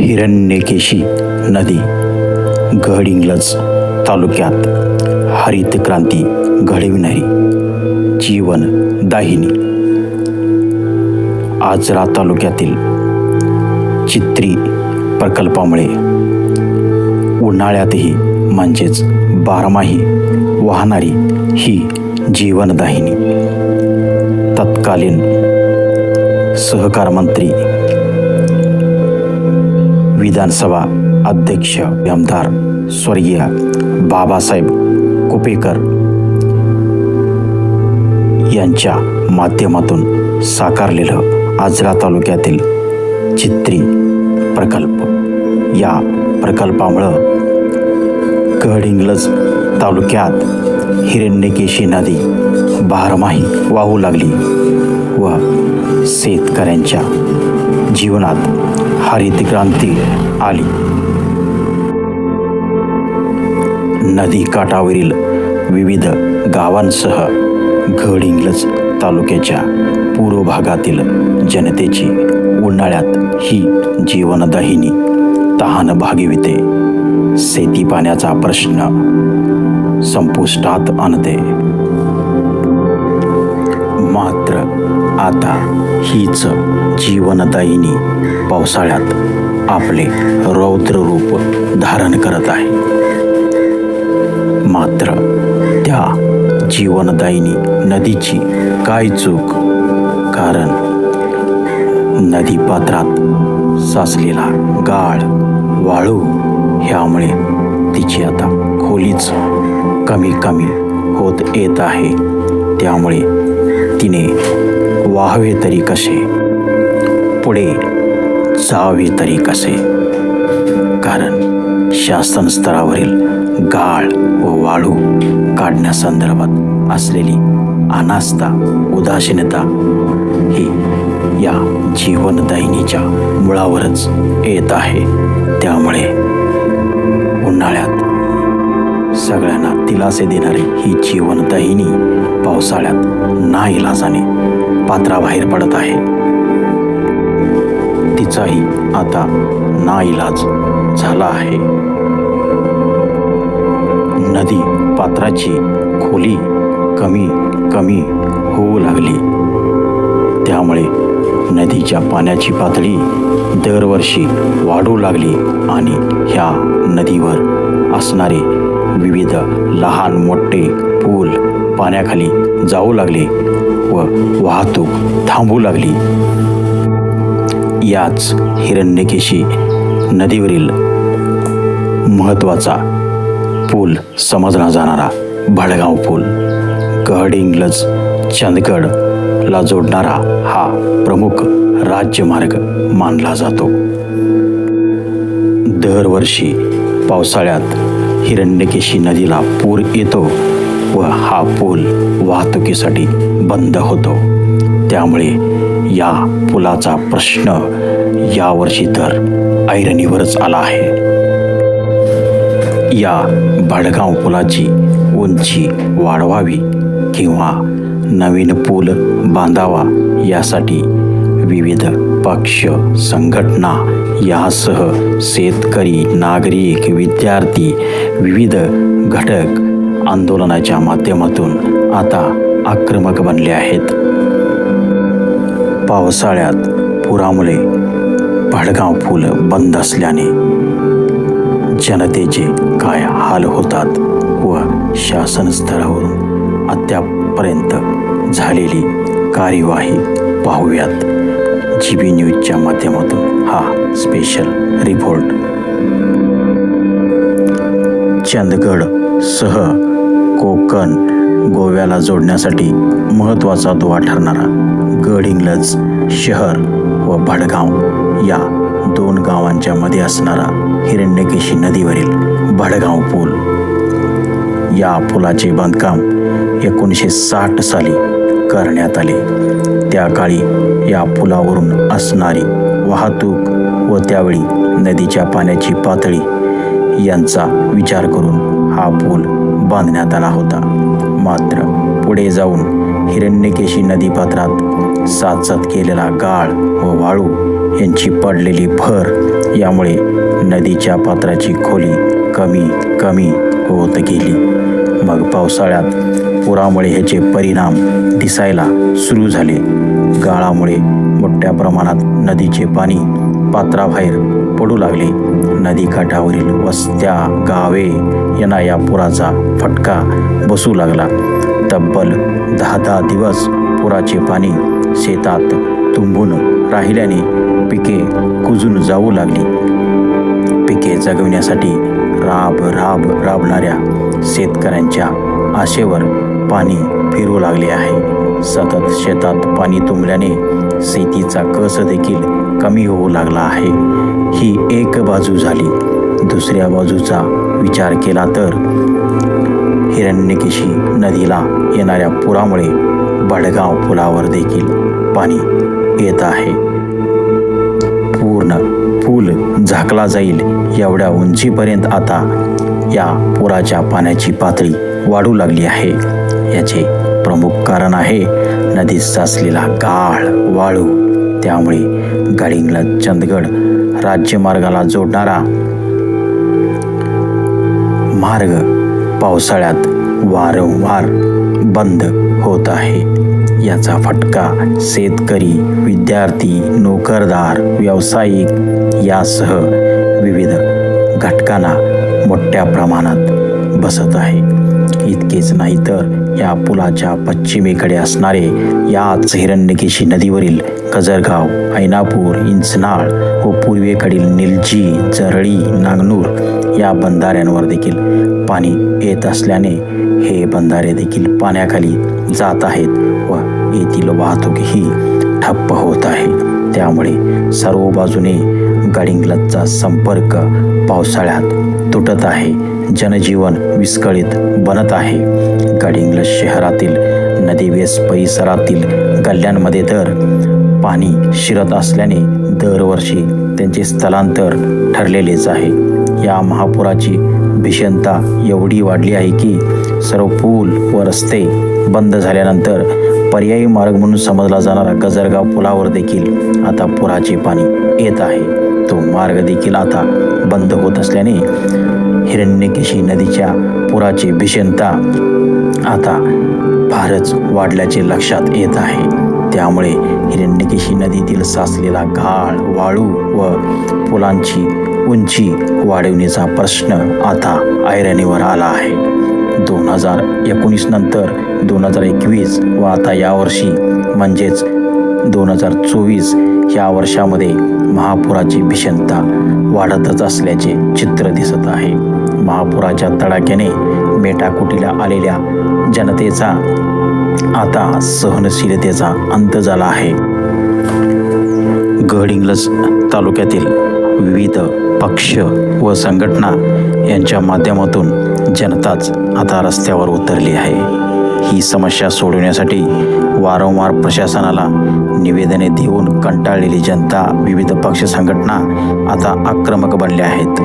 हिरण्यकेशी नदी गडहिंग्लज तालुक्यात हरित क्रांती घडविणारी जीवन दाहिनी. आजरा तालुक्यातील चित्री प्रकल्पामुळे उन्हाळ्यातही म्हणजेच बारमाही वाहणारी ही जीवनदाहिनी. तत्कालीन सहकार मंत्री विधानसभा अध्यक्ष आमदार स्वर्गीय बाबासाहेब कुपेकर यांच्या माध्यमातून साकारलेलं आजरा तालुक्यातील चित्री प्रकल्प. या प्रकल्पामुळं गडहिंग्लज तालुक्यात हिरण्यकेशी नदी बारमाही वाहू लागली व शेतकऱ्यांच्या जीवनात हरित क्रांती आली. नदी काठावरील विविध गावांसह गडहिंग्लज तालुक्याच्या पूर्व भागातील जनतेची उन्हाळ्यात ही जीवनदाहिनी तहान भागविते शेती पाण्याचा प्रश्न संपुष्टात आणते. मात्र आता हीच जीवनदायिनी पावसाळ्यात आपले रौद्र रूप धारण करत आहे. मात्र त्या जीवनदायिनी नदीची काय चूक? कारण नदी पात्रात साचलेला गाळ वाळू ह्यामुळे तिची आता खोलीच कमी कमी होत येत आहे. त्यामुळे तिने वाहवे तरी कसे पुढे जावे तरी कसे? कारण शासन स्तरावरील गाळ व वाळू काढण्यासंदर्भात असलेली अनास्था उदासीनता ही या जीवनदायिनीच्या मुळावरच येत आहे. त्यामुळे उन्हाळ्यात सगळ्यांना दिलासे देणारी ही जीवनदायिनी पावसाळ्यात नाईलाजाने पात्राबाहेर पडत आहे. तिचाही आता नाईलाज झाला आहे. नदी पात्राची खोली कमी कमी होऊ लागली. त्यामुळे नदीच्या पाण्याची पातळी दरवर्षी वाढू लागली आणि ह्या नदीवर असणारे विविध लहान मोठे पूल पाण्याखाली जाऊ लागले व वाहतूक थांबू लागली. याच हिरण्यकेशी नदीवरील महत्त्वाचा पूल समजला जाणारा भडगाव पूल. गडहिंग्लज चंदगडला जोडणारा हा प्रमुख राज्यमार्ग मानला जातो. दरवर्षी पावसाळ्यात हिरण्यकेशी नदीला पूर येतो व हा पूल वाहतुकीसाठी बंद होतो. त्यामुळे या पुलाचा प्रश्न यावर्षी तर ऐरणीवरच आला आहे. या भडगाव पुलाची उंची वाढवावी किंवा नवीन पूल बांधावा यासाठी विविध पक्ष संघटना यासह शेतकरी नागरिक विद्यार्थी विविध घटक आंदोलनाच्या माध्यमातून आता आक्रमक बनले आहेत. पावसाळ्यात पुरामुळे भडगाव पूल बंद असल्याने जनतेचे काय हाल होतात व शासन स्तरावरून अद्यापपर्यंत झालेली कार्यवाही पाहूयात. जी बी न्यूजच्या माध्यमातून हा स्पेशल रिपोर्ट चंदगड सह कोकण गोव्याला जोडण्यासाठी महत्त्वाचा दुवा ठरणारा गडहिंग्लज शहर व भडगाव या दोन गावांच्या मध्ये असणारा हिरण्यकेशी नदीवरील भडगाव पूल. या पुलाचे बांधकाम एकोणीसशे साठ साली करण्यात आले. त्या काळी या पुलावरून असणारी वाहतूक व त्यावेळी नदीच्या पाण्याची पातळी यांचा विचार करून हा पूल बांधण्यात आला होता. मात्र पुढे जाऊन हिरण्यकेशी नदीपात्रात साचत केलेला गाळ व वाळू यांची पडलेली भर यामुळे नदीच्या पात्राची खोली कमी कमी होत गेली. मग पावसाळ्यात पुरामुळे ह्याचे परिणाम दिसायला सुरू झाले. गाळामुळे मोठ्या प्रमाणात नदीचे पाणी पात्राबाहेर पडू लागले. नदीकाठावरील वस्त्या गावे यांना या पुराचा फटका बसू लागला. तब्बल दहा दहा दिवस पुराचे पाणी शेतात तुंबून राहिल्याने पिके कुजून जाऊ लागली. पिके जगविण्यासाठी राब राब राबणाऱ्या शेतकऱ्यांच्या आशेवर पाणी फिरू लागले आहे. सतत शेतात पाणी तुंबल्याने शेतीचा कस देखील कमी होऊ लागला आहे. ही एक बाजू झाली. दुसऱ्या बाजूचा विचार केला तर हिरण्यकेशी नदीला येणाऱ्या पुरामुळे बडगाव पुलावर देखील पाणी येत आहे. पूर्ण पूल झाकला जाईल एवढ्या उंचीपर्यंत आता या पुराच्या पाण्याची पातळी वाढू लागली आहे. याचे प्रमुख कारण आहे नदीत साचलेला गाळ वाळू त्यामुळे गडिंगला चंदगड राज्यमार्गाला जोडणारा मार्ग पावसाळ्यात वारंवार बंद होत आहे. याचा फटका शेतकरी विद्यार्थी नोकरदार व्यावसायिक यासह विविध घटकांना मोठ्या प्रमाणात बसत आहे. इतकेच नाही तर या पुलाच्या पश्चिमेकडे असणारे याच हिरण्यकेशी नदीवरील गजरगाव ऐनापूर इंचनाळ व पूर्वेकडील निलजी जरळी नांगनूर या बंधाऱ्यांवर देखील पाणी येत असल्याने हे बंधारे देखील पाण्याखाली जात आहेत व येथील वाहतूकही ठप्प होत आहे. त्यामुळे सर्व बाजूने गडिंगलचा संपर्क पावसाळ्यात तुटत आहे. जनजीवन विस्कळीत बनत आहे. गडिंग्लज शहरातील नदीवेस परिसरातील गल्ल्यांमध्ये तर पाणी शिरत असल्याने दरवर्षी त्यांचे स्थलांतर ठरलेलेच आहे. या महापुराची भीषणता एवढी वाढली आहे की सर्व पूल व रस्ते बंद झाल्यानंतर पर्यायी मार्ग म्हणून समजला जाणारा गजरगाव पुलावर देखील आता पुराचे पाणी येत आहे. तो मार्ग देखील आता बंद होत असल्याने हिरण्यकेशी नदीच्या पुराची भीषणता आता फारच वाढल्याचे लक्षात येत आहे. त्यामुळे हिरण्यकेशी नदीतील साचलेला गाळ वाळू व पुलांची उंची वाढवण्याचा प्रश्न आता ऐरणीवर आला आहे. दोन हजार एकोणीस नंतर दोन हजार एकवीस व आता यावर्षी म्हणजेच दोन हजार चोवीस या वर्षामध्ये महापुराची भीषणता वाढतच असल्याचे चित्र दिसत आहे. महापुराच्या तडाख्याने मेटाकुटीला आलेल्या जनतेचा आता सहनशीलतेचा अंत झाला आहे. गडहिंग्लज तालुक्यातील विविध पक्ष व संघटना यांच्या माध्यमातून जनताच आता रस्त्यावर उतरली आहे. ही समस्या सोडवण्यासाठी वारंवार प्रशासनाला निवेदने देऊन कंटाळलेली जनता विविध पक्ष संघटना आता आक्रमक बनल्या आहेत.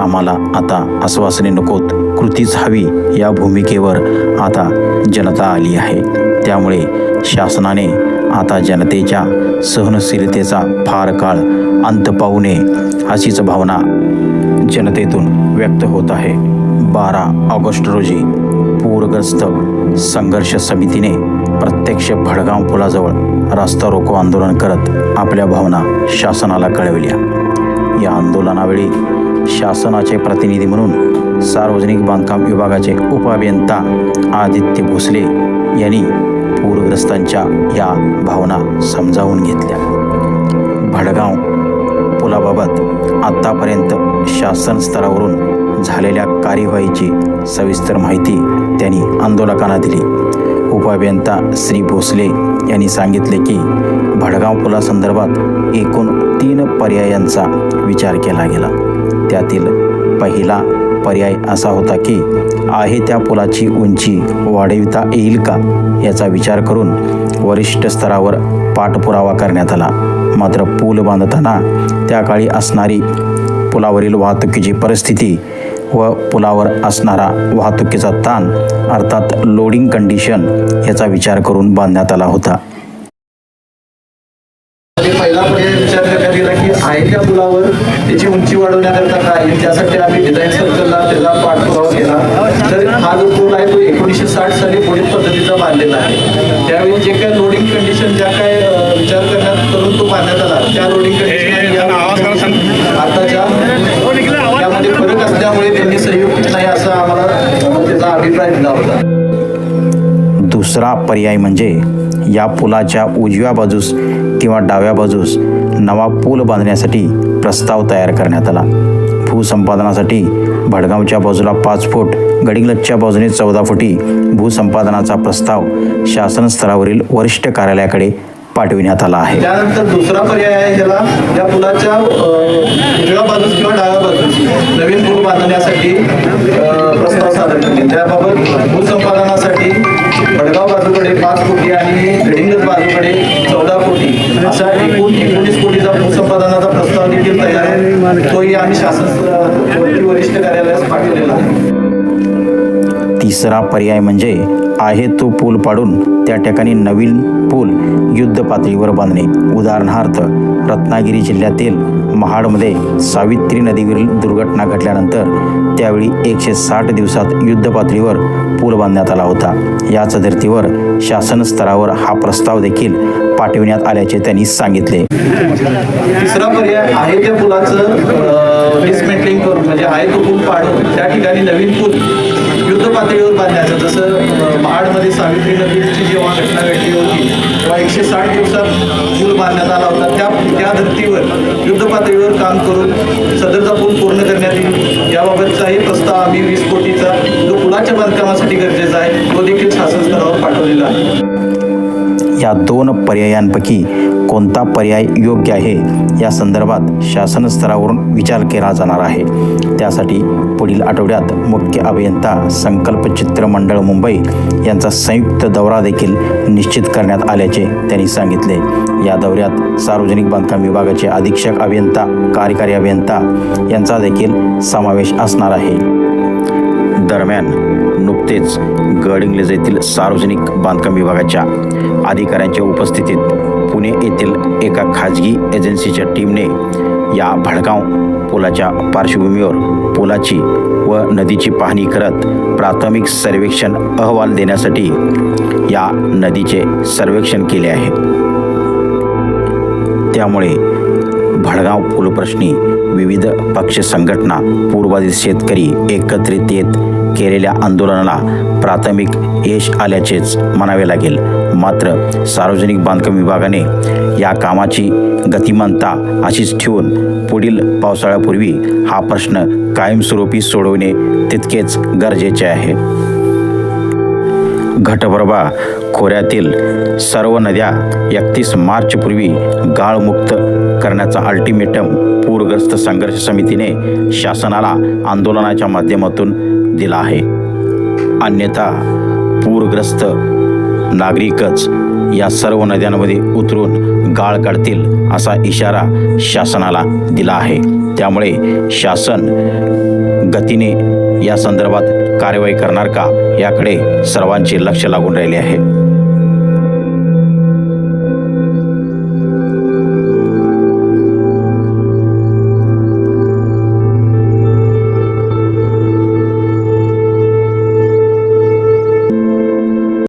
आम्हाला आता आश्वासने नकोत कृतीच हवी या भूमिकेवर आता जनता आली आहे. त्यामुळे शासनाने आता जनतेच्या सहनशीलतेचा फार काळ अंत पाहू नये अशीच भावना जनतेतून व्यक्त होत आहे. बारा ऑगस्ट रोजी पूरग्रस्त संघर्ष समितीने प्रत्यक्ष भडगाव पुलाजवळ रास्ता रोको आंदोलन करत आपल्या भावना शासनाला कळविल्या. या आंदोलनावेळी शासनाचे प्रतिनिधी म्हणून सार्वजनिक बांधकाम विभागाचे उपअभियंता आदित्य भोसले यांनी पूरग्रस्तांच्या या भावना समजावून घेतल्या. भडगाव पुलाबाबत आत्तापर्यंत शासन स्तरावरून झालेल्या कार्यवाहीची सविस्तर माहिती त्यांनी आंदोलकांना दिली. उपअभियंता श्री भोसले यांनी सांगितले की भडगाव पुलासंदर्भात एकूण तीन पर्यायांचा विचार केला गेला. त्यातील पहिला पर्याय असा होता की आहे त्या पुलाची उंची वाढविता येईल का याचा विचार करून वरिष्ठ स्तरावर पाठपुरावा करण्यात आला. मात्र पूल बांधताना त्या काळी असणारी पुलावरील वाहतुकीची परिस्थिती व पुलावर असणारा वाहतुकीचा ताण अर्थात लोडिंग कंडिशन याचा विचार करून बांधण्यात आला होता. पहिला पर्याय विचार करण्यात आहे त्या पुलावर त्याची उंची वाढवण्याकरता काय? त्यासाठी आम्ही डिझाईन सर्कलला त्याला पाठपुरावा केला. तर हा जो पूल आहे तो एकोणीसशे साठ साली पुढील पद्धतीचा बांधलेला आहे. त्यावेळी जे काय लोडिंग कंडिशन ज्या काय विचार करण्यात करून तो बांधण्यात आला त्या लोडिंग कंडिशन आणि या आताच्या त्यामध्ये त्यामुळे त्यांनी संयुक्त नाही असा आम्हाला त्याचा अभिप्राय दिला होता. दुसरा पर्याय म्हणजे या पुलाच्या उजव्या बाजूस किंवा डाव्या बाजूस नवा पूल बांधण्यासाठी प्रस्ताव तयार करण्यात आला. भूसंपादनासाठी भडगावच्या बाजूला पाच फूट गडिंग्लजच्या बाजूने चौदा फुटी भूसंपादनाचा प्रस्ताव शासन स्तरावरील वरिष्ठ कार्यालयाकडे पाठविण्यात आला आहे. त्यानंतर दुसरा पर्याय आहे ह्याला या पुलाच्या उजव्या बाजूस किंवा डाव्या बाजूस नवीन पूल बांधण्यासाठी प्रस्ताव सादर केले त्याबाबत भूसंपादनासाठी भडगाव बाजूकडे पाच कोटी आणि गडिंगज बाजूकडे चौदा कोटी असा एकूण एकोणीस कोटीचा भूसंपादनाचा प्रस्ताव देखील तयार आहे. तोही आम्ही शासन वरिष्ठ कार्यालयास पाठवलेला आहे. तिसरा पर्याय म्हणजे आहे तो पूल पाडून त्या ठिकाणी नवीन पूल युद्ध पातळीवर बांधणे. उदाहरणार्थ रत्नागिरी जिल्ह्यातील महाडमध्ये सावित्री नदीवरील दुर्घटना घडल्यानंतर त्यावेळी एकशे साठ दिवसात युद्ध पातळीवर पूल बांधण्यात आला होता. याच धर्तीवर शासन स्तरावर हा प्रस्ताव देखील पाठविण्यात आल्याचे त्यांनी सांगितले. तिसरा पर्याय आहे त्या पुलाचं डिसमेंटलिंग करून म्हणजे आहे तो पूल पाडून त्या ठिकाणी नवीन पूल युद्ध पातळीवर बांधण्याचं जसं महाडमध्ये सावित्री नदीची जेव्हा घटना घडली एकशे साठ दिवसात पूल बांधण्यात आला होता. त्या त्या धर्तीवर युद्ध पातळीवर काम करून सदरचा पूल पूर्ण करण्यात येईल. याबाबतचाही प्रस्ताव आम्ही वीस कोटीचा जो पुलाच्या बांधकामासाठी गरजेचा आहे तो देखील शासन स्तरावर पाठवलेला आहे. या दोन पर्यायांपैकी कोणता पर्याय योग्य आहे? या संदर्भात शासन स्तरावरून विचार केला जाणार आहे. त्यासाठी पुढील आठवड्यात मुख्य अभियंता संकल्प चित्र मंडळ मुंबई यांचा संयुक्त दौरा देखील निश्चित करण्यात आल्याचे त्यांनी सांगितले. या दौऱ्यात सार्वजनिक बांधकाम विभागाचे अधीक्षक अभियंता कार्यकारी अभियंता यांचा देखील समावेश असणार आहे. दरम्यान नुकतेच गडहिंग्लज येथील सार्वजनिक बांधकाम विभागाच्या अधिकाऱ्यांच्या उपस्थितीत पुणे येथील एका खाजगी एजन्सीच्या टीमने या भडगाव पुलाच्या पार्श्वभूमीवर पुलाची व नदीची पाहणी करत प्राथमिक सर्वेक्षण अहवाल देण्यासाठी या नदीचे सर्वेक्षण केले आहे. त्यामुळे भडगाव पूलप्रश्नी विविध पक्ष संघटना पूर्वाधित शेतकरी एकत्रित येत केलेल्या आंदोलनाला प्राथमिक यश आल्याचेच म्हणावे लागेल. मात्र सार्वजनिक बांधकाम विभागाने या कामाची गतिमानता अशीच ठेवून पुढील पावसाळ्यापूर्वी हा प्रश्न कायमस्वरूपी सोडवणे तितकेच गरजेचे आहे. घटप्रभा खोऱ्यातील सर्व नद्या एकतीस मार्चपूर्वी गाळमुक्त करण्याचा अल्टिमेटम पूरग्रस्त संघर्ष समितीने शासनाला आंदोलनाच्या माध्यमातून दिला आहे. अन्यथा पूरग्रस्त नागरिकच या सर्व नद्यांमध्ये उतरून गाळ काढतील असा इशारा शासनाला दिला आहे. त्यामुळे शासन गतीने या संदर्भात कारवाई करणार का? याकडे सर्वांचे लक्ष लागून राहिले आहे.